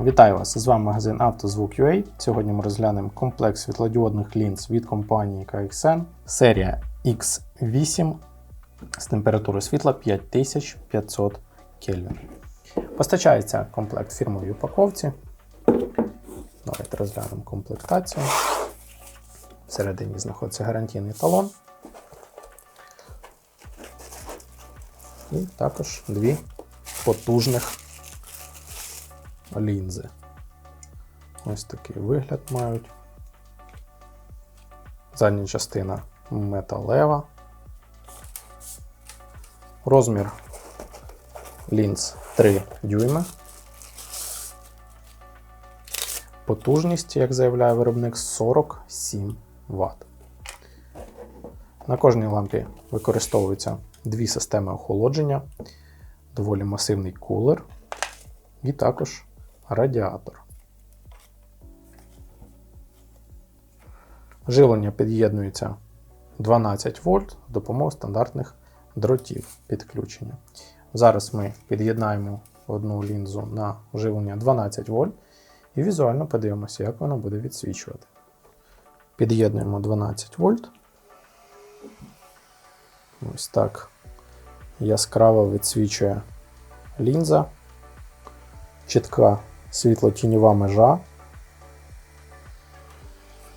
Вітаю вас! З вами магазин «Автозвук.UA». Сьогодні ми розглянемо комплект світлодіодних лінз від компанії KXN, серія X8 з температурою світла 5500 Кельвін. Постачається комплект фірмовій упаковці. Давайте розглянемо комплектацію. Всередині знаходиться гарантійний талон. І також дві потужних лінзи. Ось такий вигляд мають. Задня частина металева. Розмір лінз 3 дюйми. Потужність, як заявляє виробник, 47 Вт. На кожній лампі використовуються дві системи охолодження, доволі масивний кулер і також радіатор. Живлення під'єднується 12 вольт з допомогою стандартних дротів підключення. Зараз ми під'єднаємо одну лінзу на живлення 12 вольт і візуально подивимося, як воно буде відсвічувати. Під'єднуємо 12 вольт. Ось так яскраво відсвічує лінза, чітка світло-тіньова межа,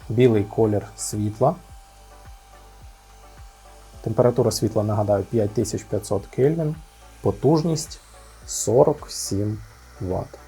білий колір світла. Температура світла, нагадаю, 5500 Кельвін, потужність 47 Вт.